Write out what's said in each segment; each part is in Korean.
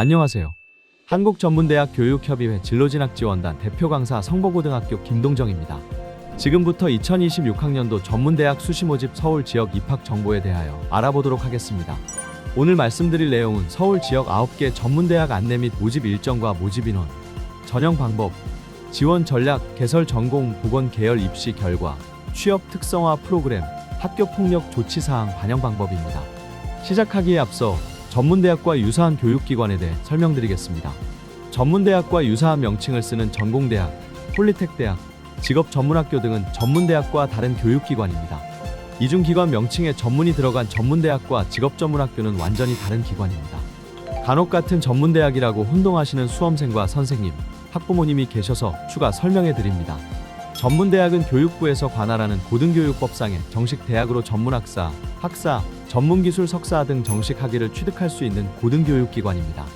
안녕하세요. 한국전문대학 교육협의회 진로진학지원단 대표 강사 성보고등학교 김동정입니다. 지금부터 2026학년도 전문대학 수시 모집 서울 지역 입학 정보에 대하여 알아보도록 하겠습니다. 오늘 말씀드릴 내용은 서울 지역 9개 전문대학 안내 및 모집 일정과 모집 인원, 전형 방법, 지원 전략, 개설 전공, 보건 계열 입시 결과, 취업 특성화 프로그램, 학교 폭력 조치 사항 반영 방법입니다. 시작하기에 앞서 전문대학과 유사한 교육기관에 대해 설명드리겠습니다. 전문대학과 유사한 명칭을 쓰는 전공대학, 폴리텍대학, 직업전문학교 등은 전문대학과 다른 교육기관입니다. 이중기관 명칭에 전문이 들어간 전문대학과 직업전문학교는 완전히 다른 기관입니다. 간혹 같은 전문대학이라고 혼동하시는 수험생과 선생님, 학부모님이 계셔서 추가 설명해 드립니다. 전문대학은 교육부에서 관할하는 고등교육법상의 정식 대학으로 전문학사, 학사, 전문기술 석사 등 정식 학위를 취득할 수 있는 고등교육기관입니다.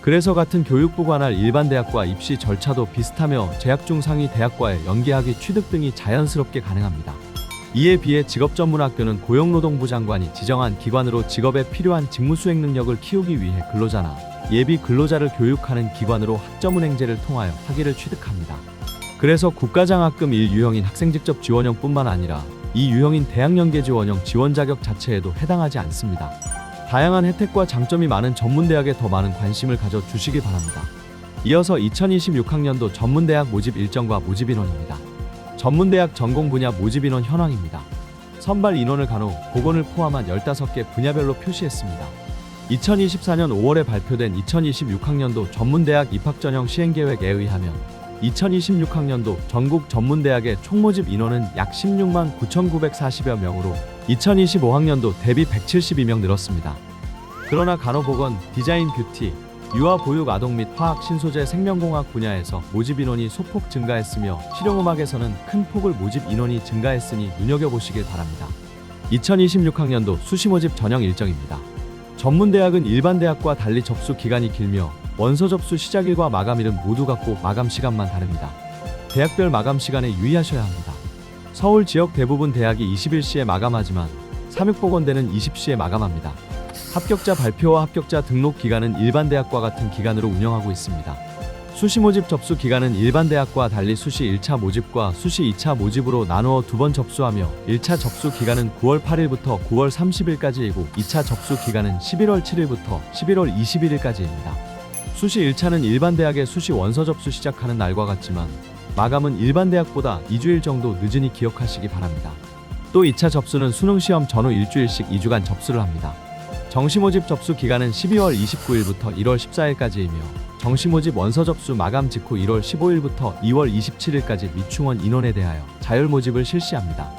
그래서 같은 교육부 관할 일반 대학과 입시 절차도 비슷하며 재학 중 상위 대학과의 연계학위 취득 등이 자연스럽게 가능합니다. 이에 비해 직업전문학교는 고용노동부 장관이 지정한 기관으로 직업에 필요한 직무 수행 능력을 키우기 위해 근로자나 예비 근로자를 교육하는 기관으로 학점은행제를 통하여 학위를 취득합니다. 그래서 국가장학금 1유형인 학생 직접 지원형뿐만 아니라 이 유형인 대학연계 지 원형 지원 자격 자체에도 해당하지 않습니다. 다양한 혜택과 장점이 많은 전문대학에 더 많은 관심을 가져 주시기 바랍니다. 이어서 2026학년도 전문대학 모집 일정과 모집 인원입니다. 전문대학 전공 분야 모집 인원 현황입니다. 선발 인원을 간호, 보건을 포함한 15개 분야별로 표시했습니다. 2024년 5월에 발표된 2026학년도 전문대학 입학 전형 시행계획에 의하면 2026학년도 전국 전문대학의 총모집 인원은 약 16만 9,940여 명으로 2025학년도 대비 172명 늘었습니다. 그러나 간호보건, 디자인 뷰티, 유아 보육 아동 및 화학 신소재 생명공학 분야에서 모집 인원이 소폭 증가했으며 실용음악에서는 큰 폭을 모집 인원이 증가했으니 눈여겨보시길 바랍니다. 2026학년도 수시 모집 전형 일정입니다. 전문대학은 일반 대학과 달리 접수 기간이 길며 원서 접수 시작일과 마감일은 모두 같고 마감 시간만 다릅니다. 대학별 마감 시간에 유의하셔야 합니다. 서울 지역 대부분 대학이 21시에 마감하지만 삼육보건대는 20시에 마감합니다. 합격자 발표와 합격자 등록 기간은 일반 대학과 같은 기간으로 운영하고 있습니다. 수시 모집 접수 기간은 일반 대학과 달리 수시 1차 모집과 수시 2차 모집으로 나누어 두 번 접수하며 1차 접수 기간은 9월 8일부터 9월 30일까지이고 2차 접수 기간은 11월 7일부터 11월 21일까지입니다. 수시 1차는 일반 대학의 수시 원서 접수 시작하는 날과 같지만 마감은 일반 대학보다 2주일 정도 늦으니 기억하시기 바랍니다. 또 2차 접수는 수능 시험 전후 일주일씩 2주간 접수를 합니다. 정시 모집 접수 기간은 12월 29일부터 1월 14일까지이며 정시 모집 원서 접수 마감 직후 1월 15일부터 2월 27일까지 미충원 인원에 대하여 자율 모집을 실시합니다.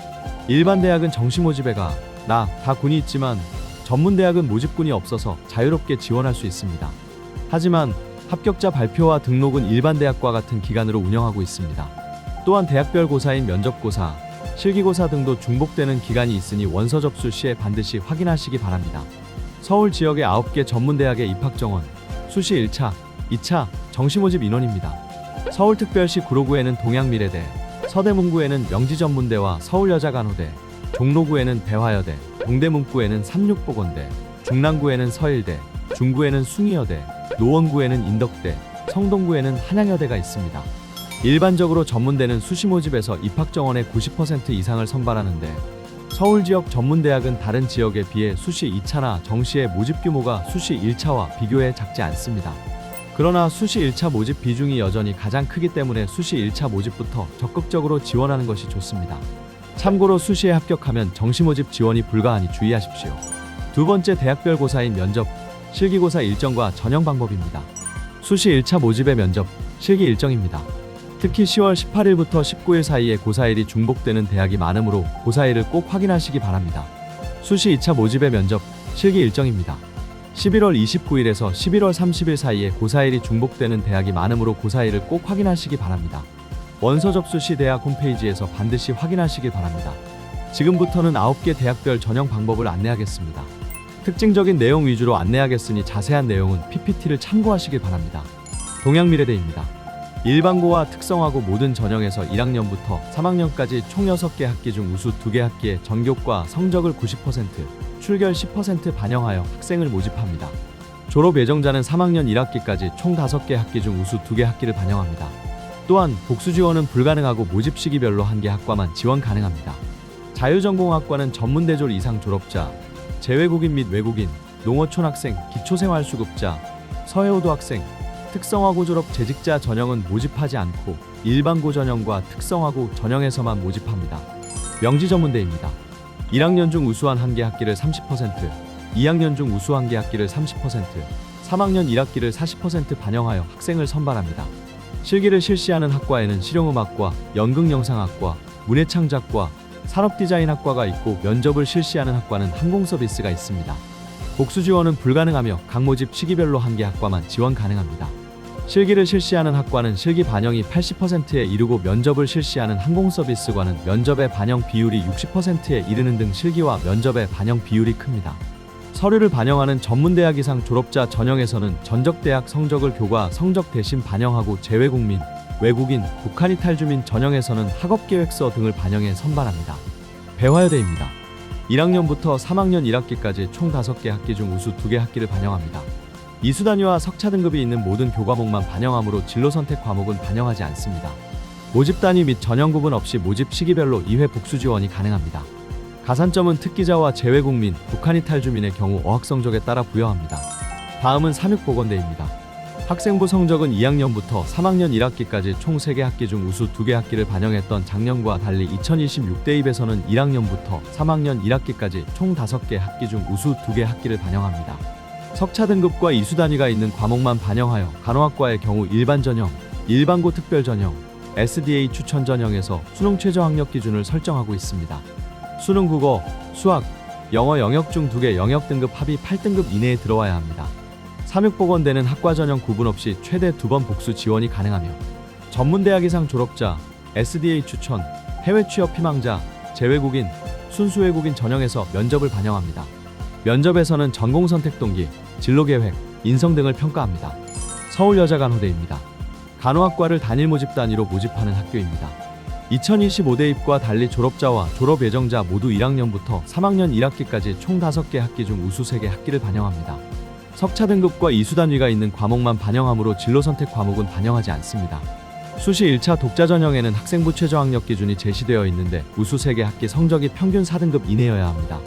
일반 대학은 정시 모집에 가, 나, 다 군이 있지만 전문 대학은 모집군이 없어서 자유롭게 지원할 수 있습니다. 하지만 합격자 발표와 등록은 일반 대학과 같은 기간으로 운영하고 있습니다. 또한 대학별 고사인 면접고사, 실기고사 등도 중복되는 기간이 있으니 원서 접수 시에 반드시 확인하시기 바랍니다. 서울 지역의 9개 전문대학의 입학 정원, 수시 1차, 2차 정시 모집 인원입니다. 서울특별시 구로구에는 동양미래대, 서대문구에는 명지전문대와 서울여자간호대, 종로구에는 배화여대, 동대문구에는 삼육보건대, 중랑구에는 서일대, 중구에는 숭이여대, 노원구에는 인덕대, 성동구에는 한양여대가 있습니다. 일반적으로 전문대는 수시 모집에서 입학 정원의 90% 이상을 선발하는데 서울 지역 전문대학은 다른 지역에 비해 수시 2차나 정시의 모집 규모가 수시 1차와 비교해 작지 않습니다. 그러나 수시 1차 모집 비중이 여전히 가장 크기 때문에 수시 1차 모집부터 적극적으로 지원하는 것이 좋습니다. 참고로 수시에 합격하면 정시 모집 지원이 불가하니 주의하십시오. 두 번째 대학별 고사인 면접, 실기고사 일정과 전형 방법입니다. 수시 1차 모집의 면접, 실기 일정입니다. 특히 10월 18일부터 19일 사이에 고사일이 중복되는 대학이 많으므로 고사일을 꼭 확인하시기 바랍니다. 수시 2차 모집의 면접, 실기 일정입니다. 11월 29일에서 11월 30일 사이에 고사일이 중복되는 대학이 많으므로 고사일을 꼭 확인하시기 바랍니다. 원서 접수 시 대학 홈페이지에서 반드시 확인하시기 바랍니다. 지금부터는 9개 대학별 전형 방법을 안내하겠습니다. 특징적인 내용 위주로 안내하겠으니 자세한 내용은 PPT를 참고하시기 바랍니다. 동양미래대입니다. 일반고와 특성화고 모든 전형에서 1학년부터 3학년까지 총 6개 학기 중 우수 2개 학기의 전교과 성적을 90%, 출결 10% 반영하여 학생을 모집합니다. 졸업 예정자는 3학년 1학기까지 총 5개 학기 중 우수 2개 학기를 반영합니다. 또한 복수 지원은 불가능하고 모집 시기별로 한 개 학과만 지원 가능합니다. 자유전공학과는 전문대졸 이상 졸업자, 재외국인 및 외국인, 농어촌 학생, 기초생활수급자, 서해오도 학생, 특성화고 졸업 재직자 전형은 모집하지 않고 일반고 전형과 특성화고 전형에서만 모집합니다. 명지 전문대입니다. 1학년 중 우수한 한 개 학기를 30%, 2학년 중 우수한 개 학기를 30%, 3학년 1학기를 40% 반영하여 학생을 선발합니다. 실기를 실시하는 학과에는 실용음악과, 연극영상학과, 문해창작과, 산업디자인학과가 있고 면접을 실시하는 학과는 항공서비스가 있습니다. 복수 지원은 불가능하며 각 모집 시기별로 한 개 학과만 지원 가능합니다. 실기를 실시하는 학과는 실기 반영이 80%에 이르고 면접을 실시하는 항공서비스과는 면접의 반영 비율이 60%에 이르는 등 실기와 면접의 반영 비율이 큽니다. 서류를 반영하는 전문대학 이상 졸업자 전형에서는 전적대학 성적을 교과 성적 대신 반영하고 재외국민, 외국인, 북한 이탈 주민 전형에서는 학업계획서 등을 반영해 선발합니다. 배화여대입니다. 1학년부터 3학년 1학기까지 총 5개 학기 중 우수 2개 학기를 반영합니다. 이수 단위와 석차 등급이 있는 모든 교과목만 반영하므로 진로 선택 과목은 반영하지 않습니다. 모집 단위 및 전형 구분 없이 모집 시기별로 2회 복수 지원이 가능합니다. 가산점은 특기자와 재외국민, 북한 이탈 주민의 경우 어학 성적에 따라 부여합니다. 다음은 삼육보건대입니다. 학생부 성적은 2학년부터 3학년 1학기까지 총 3개 학기 중 우수 2개 학기를 반영했던 작년과 달리 2026 대 입에서는 1학년부터 3학년 1학기까지 총 5개 학기 중 우수 2개 학기를 반영합니다. 석차 등급과 이수 단위가 있는 과목만 반영하여 간호학과의 경우 일반 전형, 일반고 특별 전형, SDA 추천 전형에서 수능 최저 학력 기준을 설정하고 있습니다. 수능 국어, 수학, 영어 영역 중 두 개 영역 등급 합이 8등급 이내에 들어와야 합니다. 삼육보건대는 학과 전형 구분 없이 최대 두 번 복수 지원이 가능하며 전문대학 이상 졸업자, SDA 추천, 해외 취업 희망자, 재외국인, 순수 외국인 전형에서 면접을 반영합니다. 면접에서는 전공 선택 동기, 진로 계획, 인성 등을 평가합니다. 서울여자간호대입니다. 간호학과를 단일 모집 단위로 모집하는 학교입니다. 2025 대 입과 달리 졸업자와 졸업 예정자 모두 1학년부터 3학년 1학기까지 총 5개 학기 중 우수 3개 학기를 반영합니다. 석차 등급과 이수 단위가 있는 과목만 반영하므로 진로 선택 과목은 반영하지 않습니다. 수시 1차 독자 전형에는 학생부 최저 학력 기준이 제시되어 있는데 우수 3개 학기 성적이 평균 4등급 이내여야 합니다.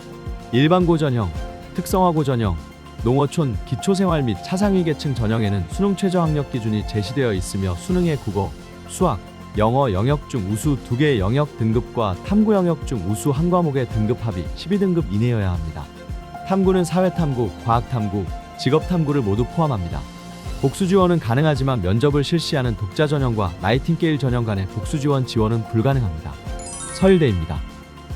일반고 전형, 특성화고 전형, 농어촌, 기초생활 및 차상위 계층 전형에는 수능 최저 학력 기준이 제시되어 있으며 수능의 국어, 수학, 영어 영역 중 우수 2개 영역 등급과 탐구 영역 중 우수 한 과목의 등급 합이 12등급 이내여야 합니다. 탐구는 사회탐구, 과학탐구, 직업 탐구를 모두 포함합니다. 복수 지원은 가능하지만 면접을 실시하는 독자 전형과 나이팅게일 전형 간의 복수 지원 지원은 불가능합니다. 서일대입니다.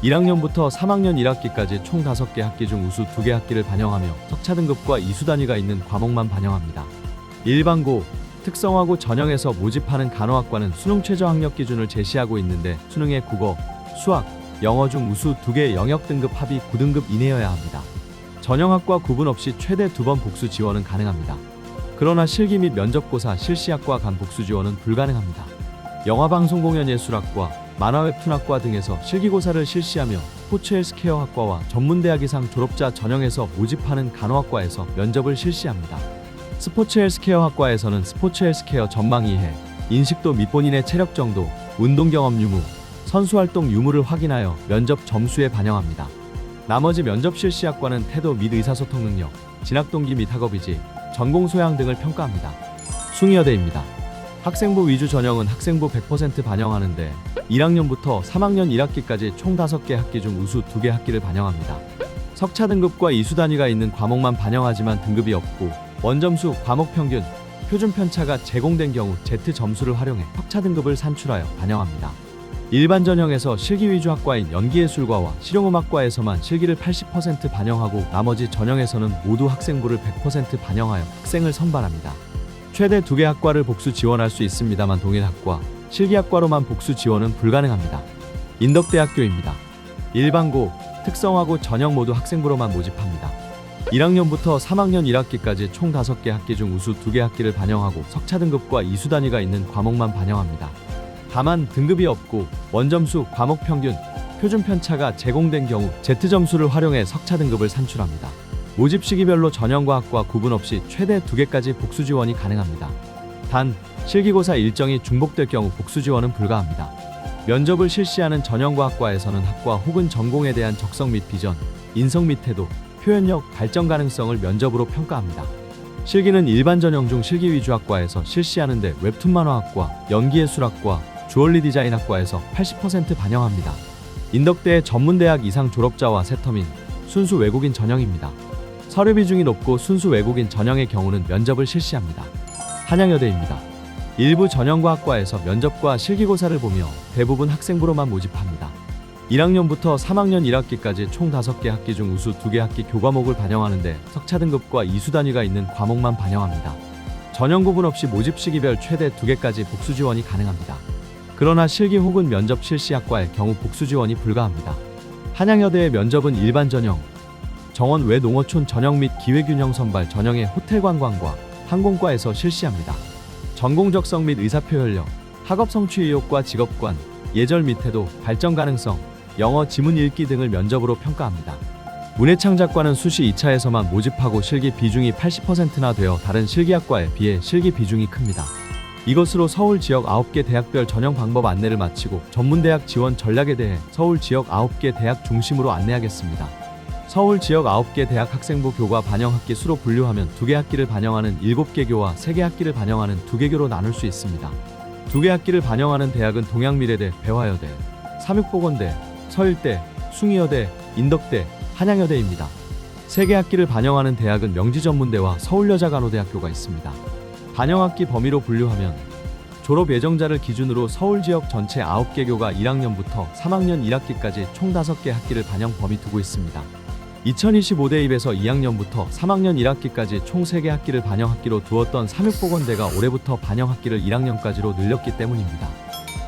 1학년부터 3학년 1학기까지 총 5개 학기 중 우수 2개 학기를 반영하며 석차 등급과 이수 단위가 있는 과목만 반영합니다. 일반고, 특성화고 전형에서 모집하는 간호학과는 수능 최저 학력 기준을 제시하고 있는데 수능의 국어, 수학, 영어 중 우수 2개 영역 등급 합이 9등급 이내여야 합니다. 전형학과 구분 없이 최대 두 번 복수 지원은 가능합니다. 그러나 실기 및 면접고사 실시학과 간 복수 지원은 불가능합니다. 영화방송공연예술학과, 만화웹툰학과 등에서 실기고사를 실시하며 스포츠 헬스케어 학과와 전문대학 이상 졸업자 전형에서 모집하는 간호학과에서 면접을 실시합니다. 스포츠 헬스케어 학과에서는 스포츠 헬스케어 전망 이해, 인식도 및 본인의 체력 정도, 운동 경험 유무, 선수 활동 유무를 확인하여 면접 점수에 반영합니다. 나머지 면접 실시 학과는 태도 및 의사소통 능력, 진학 동기 및 학업이지, 전공 소양 등을 평가합니다. 숭이여대입니다. 학생부 위주 전형은 학생부 100% 반영하는데 1학년부터 3학년 1학기까지 총 5개 학기 중 우수 2개 학기를 반영합니다. 석차 등급과 이수 단위가 있는 과목만 반영하지만 등급이 없고 원점수, 과목 평균, 표준 편차가 제공된 경우 Z 점수를 활용해 석차 등급을 산출하여 반영합니다. 일반 전형에서 실기 위주 학과인 연기예술과와 실용음악과에서만 실기를 80% 반영하고 나머지 전형에서는 모두 학생부를 100% 반영하여 학생을 선발합니다. 최대 2개 학과를 복수 지원할 수 있습니다만 동일 학과, 실기학과로만 복수 지원은 불가능합니다. 인덕대학교입니다. 일반고, 특성화고 전형 모두 학생부로만 모집합니다. 1학년부터 3학년 1학기까지 총 5개 학기 중 우수 2개 학기를 반영하고 석차 등급과 이수 단위가 있는 과목만 반영합니다. 다만 등급이 없고 원점수, 과목 평균, 표준 편차가 제공된 경우 Z 점수를 활용해 석차 등급을 산출합니다. 모집 시기별로 전형 과학과 구분 없이 최대 2개까지 복수 지원이 가능합니다. 단, 실기고사 일정이 중복될 경우 복수 지원은 불가합니다. 면접을 실시하는 전형 과학과에서는 학과 혹은 전공에 대한 적성 및 비전, 인성 및 태도, 표현력, 발전 가능성을 면접으로 평가합니다. 실기는 일반 전형 중 실기 위주 학과에서 실시하는데 웹툰 만화학과, 연기예술학과, 주얼리 디자인학과에서 80% 반영합니다. 인덕대의 전문대학 이상 졸업자와 세터민, 순수 외국인 전형입니다. 서류 비중이 높고 순수 외국인 전형의 경우는 면접을 실시합니다. 한양여대입니다. 일부 전형과 학과에서 면접과 실기고사를 보며 대부분 학생부로만 모집합니다. 1학년부터 3학년 1학기까지 총 5개 학기 중 우수 2개 학기 교과목을 반영하는데 석차 등급과 이수 단위가 있는 과목만 반영합니다. 전형 구분 없이 모집 시기별 최대 2개까지 복수 지원이 가능합니다. 그러나 실기 혹은 면접 실시 학과의 경우 복수 지원이 불가합니다. 한양여대의 면접은 일반 전형, 정원 외 농어촌 전형 및 기회균형 선발 전형의 호텔 관광과 항공과에서 실시합니다. 전공 적성 및 의사표현력, 학업 성취 의욕과 직업관, 예절 및 태도, 발전 가능성, 영어 지문 읽기 등을 면접으로 평가합니다. 문해창작과는 수시 2차에서만 모집하고 실기 비중이 80%나 되어 다른 실기학과에 비해 실기 비중이 큽니다. 이것으로 서울 지역 9개 대학별 전형 방법 안내를 마치고 전문대학 지원 전략에 대해 서울 지역 9개 대학 중심으로 안내하겠습니다. 서울 지역 9개 대학 학생부 교과 반영 학기 수로 분류하면 2개 학기를 반영하는 7개 교와 3개 학기를 반영하는 2개 교로 나눌 수 있습니다. 2개 학기를 반영하는 대학은 동양미래대, 배화여대, 삼육보건대, 서일대, 숭이여대, 인덕대, 한양여대입니다. 3개 학기를 반영하는 대학은 명지전문대와 서울여자간호대학교가 있습니다. 반영학기 범위로 분류하면 졸업 예정자를 기준으로 서울 지역 전체 9개 교가 1학년부터 3학년 1학기까지 총 5개 학기를 반영 범위 두고 있습니다. 2025대 입에서 2학년부터 3학년 1학기까지 총 3개 학기를 반영 학기로 두었던 삼육보건대가 올해부터 반영 학기를 1학년까지로 늘렸기 때문입니다.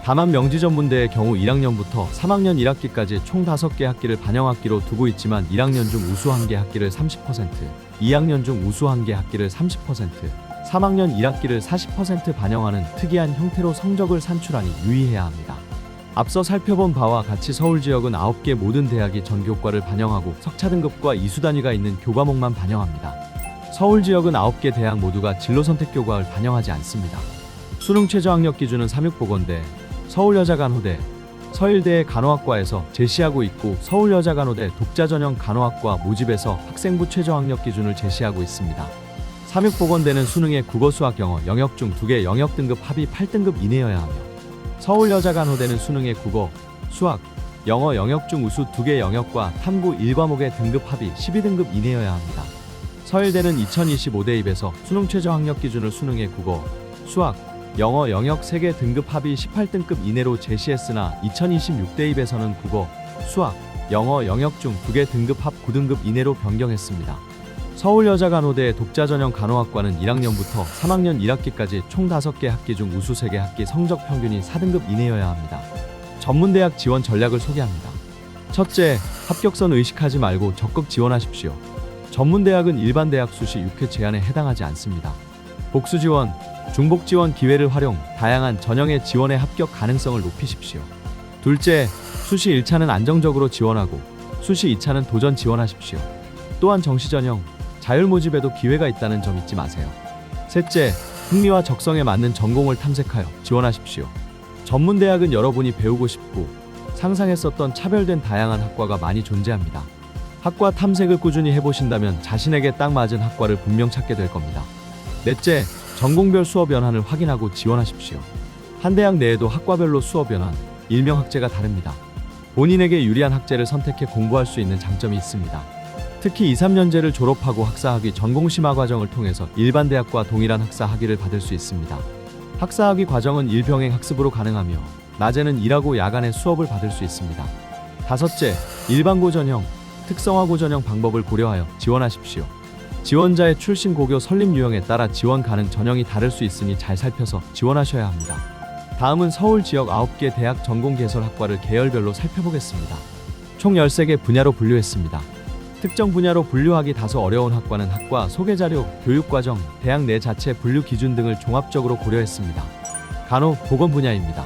다만 명지전문대의 경우 1학년부터 3학년 1학기까지 총 5개 학기를 반영 학기로 두고 있지만 1학년 중 우수 1개 학기를 30%, 2학년 중 우수 1개 학기를 30%, 3학년 1학기를 40% 반영하는 특이한 형태로 성적을 산출하니 유의해야 합니다. 앞서 살펴본 바와 같이 서울 지역은 9개 모든 대학이 전교과를 반영하고 석차 등급과 이수 단위가 있는 교과목만 반영합니다. 서울 지역은 9개 대학 모두가 진로 선택 교과를 반영하지 않습니다. 수능 최저 학력 기준은 삼육보건대, 서울여자간호대, 서일대의 간호학과에서 제시하고 있고 서울여자간호대 독자 전형 간호학과 모집에서 학생부 최저 학력 기준을 제시하고 있습니다. 삼육보건대는 수능의 국어, 수학, 영어 영역 중 두 개 영역 등급 합이 8등급 이내여야 하며 서울여자간호대는 수능의 국어, 수학, 영어 영역 중 우수 두 개 영역과 탐구 1과목의 등급 합이 12등급 이내여야 합니다. 서일대는 2025대 입에서 수능 최저 학력 기준을 수능의 국어, 수학, 영어 영역 3개 등급 합이 18등급 이내로 제시했으나 2026대 입에서는 국어, 수학, 영어 영역 중 2개 등급 합 9등급 이내로 변경했습니다. 서울여자간호대 독자 전형 간호학과는 1학년부터 3학년 1학기까지 총 5개 학기 중 우수 3개 학기 성적 평균이 4등급 이내여야 합니다. 전문대학 지원 전략을 소개합니다. 첫째, 합격선 의식하지 말고 적극 지원하십시오. 전문대학은 일반 대학 수시 6회 제한에 해당하지 않습니다. 복수 지원, 중복 지원 기회를 활용 다양한 전형의 지원에 합격 가능성을 높이십시오. 둘째, 수시 1차는 안정적으로 지원하고 수시 2차는 도전 지원하십시오. 또한 정시 전형, 자율 모집에도 기회가 있다는 점 잊지 마세요. 셋째, 흥미와 적성에 맞는 전공을 탐색하여 지원하십시오. 전문대학은 여러분이 배우고 싶고 상상했었던 차별된 다양한 학과가 많이 존재합니다. 학과 탐색을 꾸준히 해보신다면 자신에게 딱 맞은 학과를 분명 찾게 될 겁니다. 넷째, 전공별 수업 연한을 확인하고 지원하십시오. 한 대학 내에도 학과별로 수업 연한, 일명 학제가 다릅니다. 본인에게 유리한 학제를 선택해 공부할 수 있는 장점이 있습니다. 특히 2, 3년제를 졸업하고 학사학위 전공 심화 과정을 통해서 일반 대학과 동일한 학사 학위를 받을 수 있습니다. 학사학위 과정은 일병행 학습으로 가능하며 낮에는 일하고 야간에 수업을 받을 수 있습니다. 다섯째, 일반고 전형, 특성화고 전형 방법을 고려하여 지원하십시오. 지원자의 출신 고교 설립 유형에 따라 지원 가능 전형이 다를 수 있으니 잘 살펴서 지원하셔야 합니다. 다음은 서울 지역 9개 대학 전공 개설 학과를 계열별로 살펴보겠습니다. 총 13개 분야로 분류했습니다. 특정 분야로 분류하기 다소 어려운 학과는 학과 소개 자료, 교육 과정, 대학 내 자체 분류 기준 등을 종합적으로 고려했습니다. 간호, 보건 분야입니다.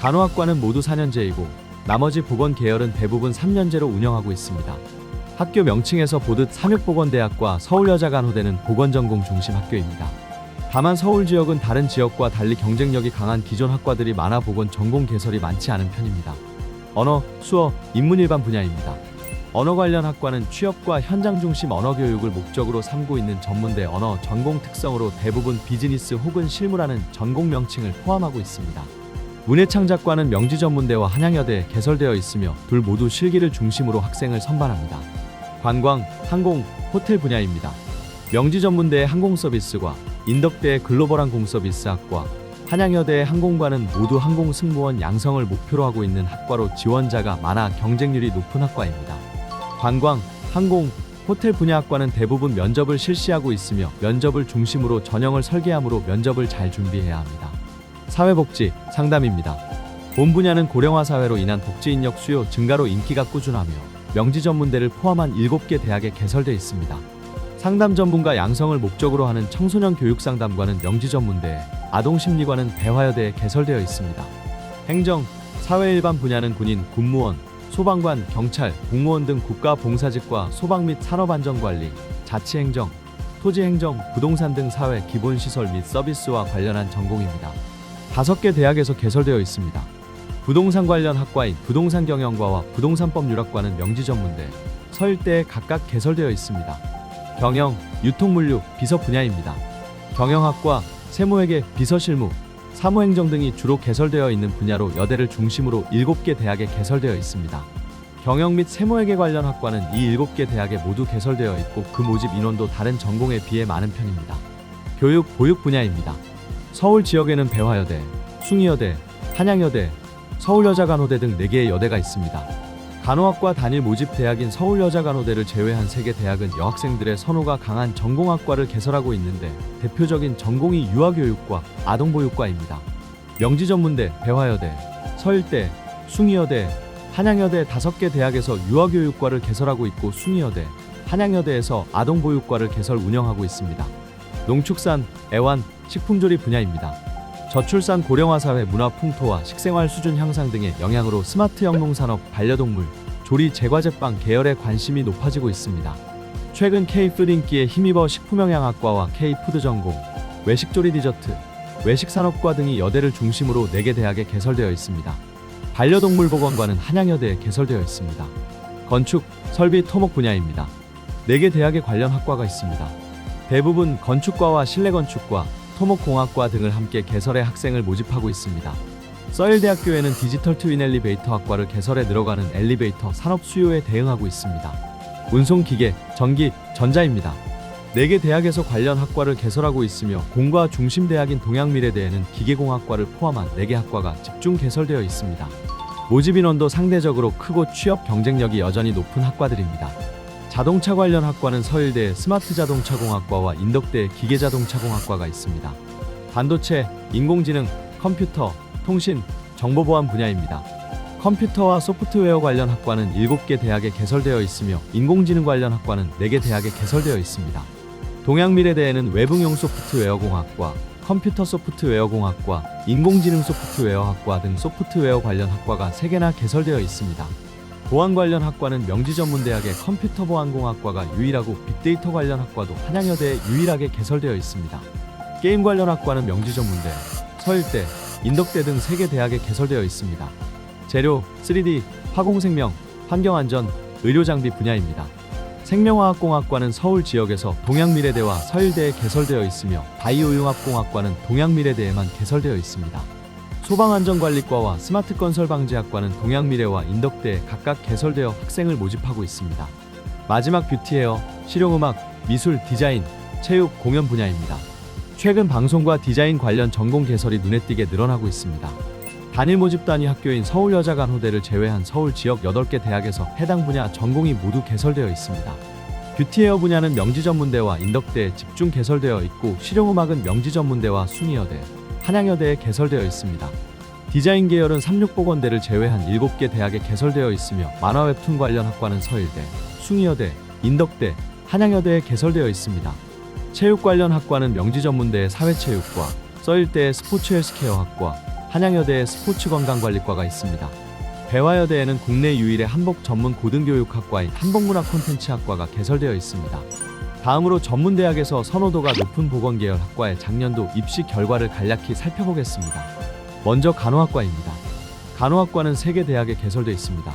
간호학과는 모두 4년제이고 나머지 보건 계열은 대부분 3년제로 운영하고 있습니다. 학교 명칭에서 보듯 삼육보건대학과 서울여자간호대는 보건전공 중심 학교입니다. 다만 서울 지역은 다른 지역과 달리 경쟁력이 강한 기존 학과들이 많아 보건 전공 개설이 많지 않은 편입니다. 언어, 수어, 인문 일반 분야입니다. 언어 관련 학과는 취업과 현장 중심 언어 교육을 목적으로 삼고 있는 전문대 언어 전공 특성으로 대부분 비즈니스 혹은 실무라는 전공 명칭을 포함하고 있습니다. 문예창작과는 명지전문대와 한양여대에 개설되어 있으며 둘 모두 실기를 중심으로 학생을 선발합니다. 관광, 항공, 호텔 분야입니다. 명지전문대의 항공서비스과 인덕대의 글로벌 항공서비스학과, 한양여대의 항공과는 모두 항공 승무원 양성을 목표로 하고 있는 학과로 지원자가 많아 경쟁률이 높은 학과입니다. 관광, 항공, 호텔 분야학과는 대부분 면접을 실시하고 있으며 면접을 중심으로 전형을 설계하므로 면접을 잘 준비해야 합니다. 사회복지, 상담입니다. 본 분야는 고령화 사회로 인한 복지 인력 수요 증가로 인기가 꾸준하며 명지 전문대를 포함한 7개 대학에 개설돼 있습니다. 상담 전문가 양성을 목적으로 하는 청소년 교육 상담과는 명지 전문대에 아동 심리관은 배화여대에 개설되어 있습니다. 행정, 사회 일반 분야는 군인, 군무원, 소방관, 경찰, 공무원 등 국가 봉사직과 소방 및 산업안전관리, 자치행정, 토지행정, 부동산 등 사회 기본시설 및 서비스와 관련한 전공입니다. 다섯 개 대학에서 개설되어 있습니다. 부동산 관련 학과인 부동산 경영과와 부동산법 유학과는 명지 전문대, 서일대에 각각 개설되어 있습니다. 경영, 유통물류, 비서 분야입니다. 경영학과, 세무회계, 비서실무, 사무행정 등이 주로 개설되어 있는 분야로 여대를 중심으로 7개 대학에 개설되어 있습니다. 경영 및 세무회계 관련 학과는 이 7개 대학에 모두 개설되어 있고 그 모집 인원도 다른 전공에 비해 많은 편입니다. 교육, 보육 분야입니다. 서울 지역에는 배화여대, 숭의여대, 한양여대, 서울여자간호대 등 4개의 여대가 있습니다. 간호학과 단일 모집 대학인 서울여자간호대를 제외한 3개 대학은 여학생들의 선호가 강한 전공학과를 개설하고 있는데 대표적인 전공이 유아교육과 아동보육과입니다. 명지전문대, 배화여대, 서일대, 숭의여대, 한양여대 5개 대학에서 유아교육과를 개설하고 있고 숭의여대, 한양여대에서 아동보육과를 개설 운영하고 있습니다. 농축산, 애완, 식품조리 분야입니다. 저출산 고령화 사회 문화 풍토와 식생활 수준 향상 등의 영향으로 스마트형 농산업, 반려동물, 조리 제과제빵 계열에 관심이 높아지고 있습니다. 최근 K-푸드 인기에 힘입어 식품영양학과와 K-푸드 전공, 외식조리 디저트, 외식산업과 등이 여대를 중심으로 4개 대학에 개설되어 있습니다. 반려동물 보건과는 한양여대에 개설되어 있습니다. 건축, 설비, 토목 분야입니다. 4개 대학에 관련 학과가 있습니다. 대부분 건축과와 실내건축과, 토목공학과 등을 함께 개설해 학생을 모집하고 있습니다. 서일대학교에는 디지털 트윈 엘리베이터 학과를 개설해 늘어가는 엘리베이터 산업 수요에 대응하고 있습니다. 운송기계, 전기, 전자입니다. 4개 대학에서 관련 학과를 개설하고 있으며 공과 중심 대학인 동양미래대에는 기계공학과를 포함한 4개 학과가 집중 개설되어 있습니다. 모집 인원도 상대적으로 크고 취업 경쟁력이 여전히 높은 학과들입니다. 자동차 관련 학과는 서일대 스마트 자동차공학과와 인덕대 기계자동차공학과가 있습니다. 반도체, 인공지능, 컴퓨터, 통신, 정보보안 분야입니다. 컴퓨터와 소프트웨어 관련 학과는 7개 대학에 개설되어 있으며 인공지능 관련 학과는 4개 대학에 개설되어 있습니다. 동양미래대에는 외부용 소프트웨어 공학과, 컴퓨터 소프트웨어 공학과, 인공지능 소프트웨어 학과 등 소프트웨어 관련 학과가 3개나 개설되어 있습니다. 보안 관련 학과는 명지 전문대학의 컴퓨터 보안공학과가 유일하고 빅데이터 관련 학과도 한양여대에 유일하게 개설되어 있습니다. 게임 관련 학과는 명지 전문대, 서일대, 인덕대 등 3개 대학에 개설되어 있습니다. 재료, 3D, 화공생명, 환경안전, 의료장비 분야입니다. 생명화학공학과는 서울 지역에서 동양미래대와 서일대에 개설되어 있으며 바이오융합공학과는 동양미래대에만 개설되어 있습니다. 소방안전관리과와 스마트건설방지학과는 동양미래와 인덕대에 각각 개설되어 학생을 모집하고 있습니다. 마지막 뷰티헤어, 실용음악, 미술, 디자인, 체육, 공연 분야입니다. 최근 방송과 디자인 관련 전공 개설이 눈에 띄게 늘어나고 있습니다. 단일 모집 단위 학교인 서울여자간호대를 제외한 서울 지역 8개 대학에서 해당 분야 전공이 모두 개설되어 있습니다. 뷰티헤어 분야는 명지전문대와 인덕대에 집중 개설되어 있고 실용음악은 명지전문대와 숭의여대, 한양여대에 개설되어 있습니다. 디자인 계열은 삼육보건대를 제외한 7개 대학에 개설되어 있으며 만화 웹툰 관련 학과는 서일대, 숭의여대, 인덕대, 한양여대에 개설되어 있습니다. 체육 관련 학과는 명지전문대의 사회체육과, 서일대의 스포츠 헬스케어 학과, 한양여대의 스포츠 건강관리과가 있습니다. 배화여대에는 국내 유일의 한복 전문 고등교육학과인 한복문화 콘텐츠 학과가 개설되어 있습니다. 다음으로 전문대학에서 선호도가 높은 보건계열 학과의 작년도 입시 결과를 간략히 살펴보겠습니다. 먼저 간호학과입니다. 간호학과는 세 개 대학에 개설되어 있습니다.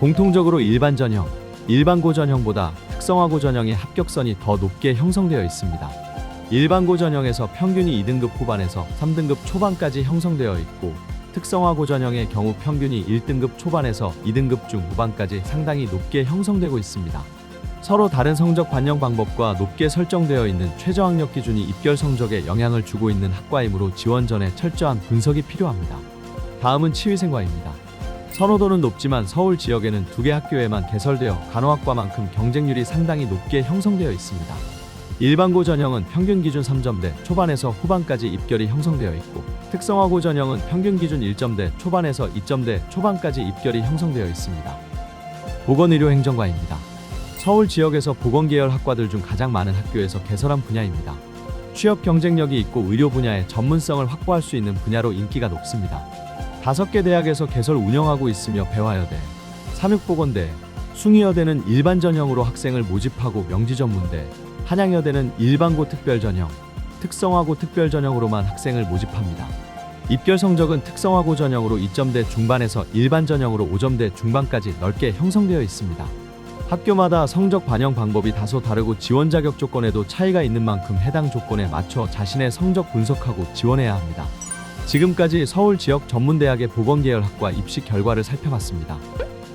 공통적으로 일반 전형, 일반고 전형보다 특성화고 전형의 합격선이 더 높게 형성되어 있습니다. 일반고 전형에서 평균이 2등급 후반에서 3등급 초반까지 형성되어 있고 특성화고 전형의 경우 평균이 1등급 초반에서 2등급 중후반까지 상당히 높게 형성되고 있습니다. 서로 다른 성적 반영 방법과 높게 설정되어 있는 최저학력 기준이 입결 성적에 영향을 주고 있는 학과이므로 지원 전에 철저한 분석이 필요합니다. 다음은 치위생과입니다. 선호도는 높지만 서울 지역에는 두 개 학교에만 개설되어 간호학과만큼 경쟁률이 상당히 높게 형성되어 있습니다. 일반고 전형은 평균 기준 3점대 초반에서 후반까지 입결이 형성되어 있고 특성화고 전형은 평균 기준 1점대 초반에서 2점대 초반까지 입결이 형성되어 있습니다. 보건의료행정과입니다. 서울 지역에서 보건계열 학과들 중 가장 많은 학교에서 개설한 분야입니다. 취업 경쟁력이 있고 의료 분야의 전문성을 확보할 수 있는 분야로 인기가 높습니다. 다섯 개 대학에서 개설 운영하고 있으며 배화여대, 삼육보건대, 숭의여대는 일반 전형으로 학생을 모집하고 명지전문대, 한양여대는 일반고 특별 전형, 특성화고 특별 전형으로만 학생을 모집합니다. 입결 성적은 특성화고 전형으로 2점대 중반에서 일반 전형으로 5점대 중반까지 넓게 형성되어 있습니다. 학교마다 성적 반영 방법이 다소 다르고 지원 자격 조건에도 차이가 있는 만큼 해당 조건에 맞춰 자신의 성적 분석하고 지원해야 합니다. 지금까지 서울 지역 전문대학의 보건계열학과 입시 결과를 살펴봤습니다.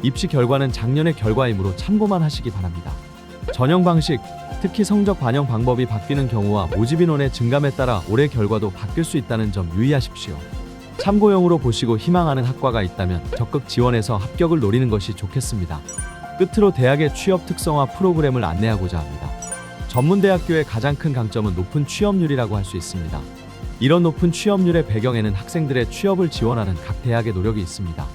입시 결과는 작년의 결과이므로 참고만 하시기 바랍니다. 전형 방식, 특히 성적 반영 방법이 바뀌는 경우와 모집 인원의 증감에 따라 올해 결과도 바뀔 수 있다는 점 유의하십시오. 참고용으로 보시고 희망하는 학과가 있다면 적극 지원해서 합격을 노리는 것이 좋겠습니다. 끝으로 대학의 취업 특성화 프로그램을 안내하고자 합니다. 전문대학교의 가장 큰 강점은 높은 취업률이라고 할 수 있습니다. 이런 높은 취업률의 배경에는 학생들의 취업을 지원하는 각 대학의 노력이 있습니다.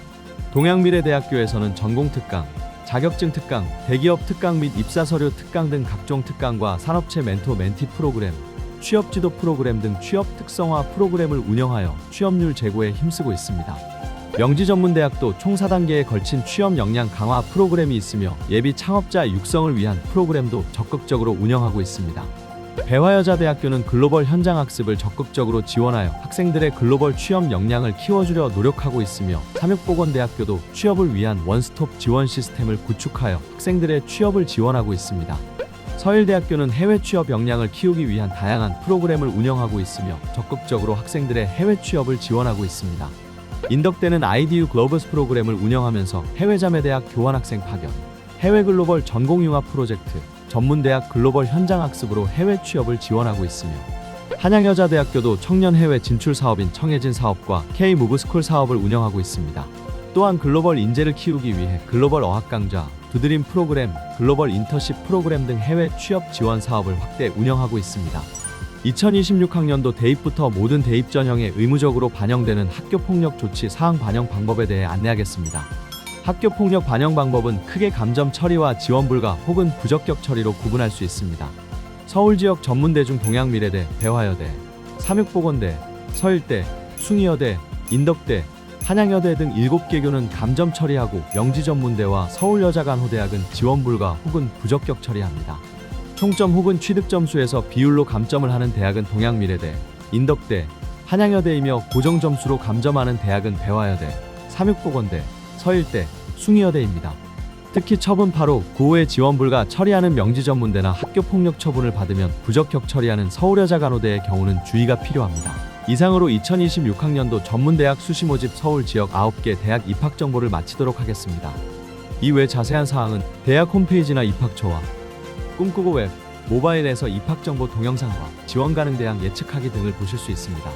동양미래대학교에서는 전공특강, 자격증 특강, 대기업 특강 및 입사서류 특강 등 각종 특강과 산업체 멘토 멘티 프로그램, 취업지도 프로그램 등 취업 특성화 프로그램을 운영하여 취업률 제고에 힘쓰고 있습니다. 명지전문대학도 총 4단계에 걸친 취업 역량 강화 프로그램이 있으며 예비 창업자 육성을 위한 프로그램도 적극적으로 운영하고 있습니다. 배화여자대학교는 글로벌 현장 학습을 적극적으로 지원하여 학생들의 글로벌 취업 역량을 키워주려 노력하고 있으며 삼육보건대학교도 취업을 위한 원스톱 지원 시스템을 구축하여 학생들의 취업을 지원하고 있습니다. 서일대학교는 해외 취업 역량을 키우기 위한 다양한 프로그램을 운영하고 있으며 적극적으로 학생들의 해외 취업을 지원하고 있습니다. 인덕대는 IDU 글로버스 프로그램을 운영하면서 해외 자매대학 교환학생 파견, 해외 글로벌 전공융합 프로젝트, 전문대학 글로벌 현장 학습으로 해외 취업을 지원하고 있으며 한양여자대학교도 청년 해외 진출 사업인 청해진 사업과 K-무브스쿨 사업을 운영하고 있습니다. 또한 글로벌 인재를 키우기 위해 글로벌 어학 강좌, 두드림 프로그램, 글로벌 인터십 프로그램 등 해외 취업 지원 사업을 확대 운영하고 있습니다. 2026학년도 대입부터 모든 대입 전형에 의무적으로 반영되는 학교 폭력 조치 사항 반영 방법에 대해 안내하겠습니다. 학교 폭력 반영 방법은 크게 감점 처리와 지원 불가 혹은 부적격 처리로 구분할 수 있습니다. 서울 지역 전문대 중 동양미래대, 배화여대, 삼육보건대, 서일대, 숭의여대, 인덕대, 한양여대 등 7개 교는 감점 처리하고 명지전문대와 서울여자간호대학은 지원 불가 혹은 부적격 처리합니다. 총점 혹은 취득 점수에서 비율로 감점을 하는 대학은 동양미래대, 인덕대, 한양여대이며 고정 점수로 감점하는 대학은 배화여대, 삼육보건대, 서일대, 숭의여대입니다. 특히 처분 8호, 9호의 지원 불가 처리하는 명지전문대나 학교폭력 처분을 받으면 부적격 처리하는 서울여자간호대의 경우는 주의가 필요합니다. 이상으로 2026학년도 전문대학 수시 모집 서울 지역 9개 대학 입학 정보를 마치도록 하겠습니다. 이외 자세한 사항은 대학 홈페이지나 입학처와 꿈꾸고 웹, 모바일에서 입학 정보 동영상과 지원 가능 대학 예측하기 등을 보실 수 있습니다.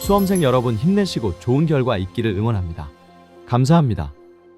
수험생 여러분 힘내시고 좋은 결과 있기를 응원합니다. 감사합니다.